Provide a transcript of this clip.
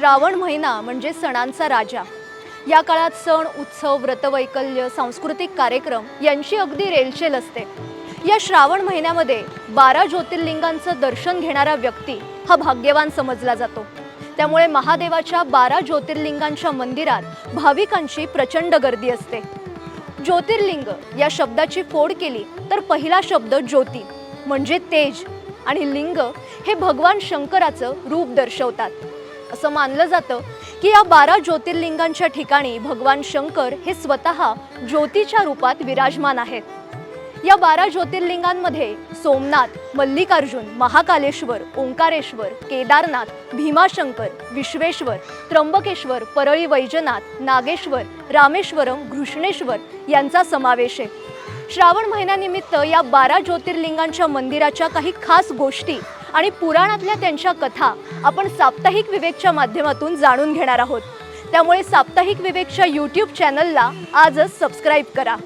श्रावण महिना म्हणजे सणांचा राजा. या काळात सण उत्सव व्रतवैकल्य सांस्कृतिक कार्यक्रम यांची अगदी रेलचेल असते. या श्रावण महिन्यामध्ये बारा ज्योतिर्लिंगांचं दर्शन घेणारा व्यक्ती हा भाग्यवान समजला जातो. त्यामुळे महादेवाच्या बारा ज्योतिर्लिंगांच्या मंदिरात भाविकांची प्रचंड गर्दी असते. ज्योतिर्लिंग या शब्दाची फोड केली तर पहिला शब्द ज्योती म्हणजे तेज आणि लिंग हे भगवान शंकराचं रूप दर्शवतात. असं मानलं जातं की या बारा ज्योतिर्लिंगांच्या ठिकाणी भगवान शंकर हे स्वतः ज्योतीच्या रूपात विराजमान आहेत. या बारा ज्योतिर्लिंगांमध्ये सोमनाथ मल्लिकार्जुन महाकालेश्वर ओंकारेश्वर केदारनाथ भीमाशंकर विश्वेश्वर त्र्यंबकेश्वर परळी वैजनाथ नागेश्वर रामेश्वरम घृष्णेश्वर यांचा समावेश आहे. श्रावण महिन्यानिमित्त या बारा ज्योतिर्लिंगांच्या मंदिराच्या काही खास गोष्टी आणि पुराणातल्या त्यांच्या कथा आपण साप्ताहिक विवेकच्या माध्यमातून जाणून घेणार आहोत. त्यामुळे साप्ताहिक विवेकच्या यूट्यूब चॅनलला आजच सबस्क्राईब करा.